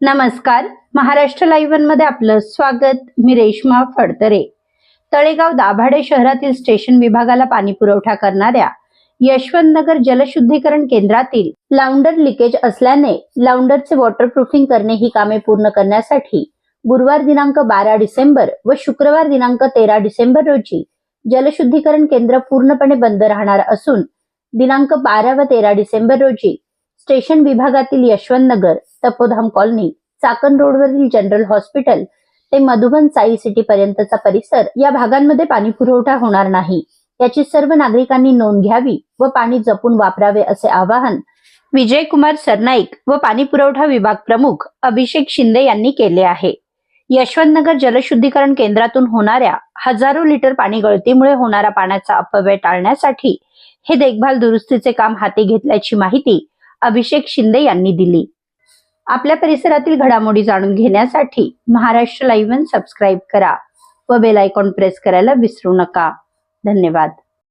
नमस्कार. महाराष्ट्र लाईव्हमध्ये आपलं स्वागत. मी रेश्मा फडतरे. तळेगाव दाभाडे शहरातील स्टेशन विभागाला पाणी पुरवठा करणाऱ्या यशवंतनगर जलशुद्धीकरण केंद्रातील लाउंडर लिकेज असल्याने लाउंडरचे वॉटरप्रूफिंग करणे ही कामे पूर्ण करण्यासाठी गुरुवार दिनांक बारा डिसेंबर व शुक्रवार दिनांक तेरा डिसेंबर रोजी जलशुद्धीकरण केंद्र पूर्णपणे बंद राहणार असून दिनांक बारा व तेरा डिसेंबर रोजी स्टेशन विभागातील यशवंतनगर तपोधाम कॉलनी चाकण रोडवरील जनरल हॉस्पिटल ते मधुबन साई सिटी पर्यंतचा परिसर या भागांमध्ये पाणी पुरवठा होणार नाही. याची सर्व नागरिकांनी नोंद घ्यावी व पाणी जपून वापरावे असे आवाहन विजयकुमार सरनाईक व पाणी पुरवठा विभाग प्रमुख अभिषेक शिंदे यांनी केले आहे. यशवंतनगर जलशुद्धीकरण केंद्रातून होणाऱ्या हजारो लिटर पाणी गळतीमुळे होणारा पाण्याचा अपव्यय टाळण्यासाठी हे देखभाल दुरुस्तीचे काम हाती घेतल्याची माहिती अभिषेक शिंदे यांनी दिली. आपल्या परिसरातील घडामोडी जाणून घेण्यासाठी महाराष्ट्र लाईव्ह सबस्क्राईब करा व बेल आयकॉन प्रेस करायला विसरू नका. धन्यवाद.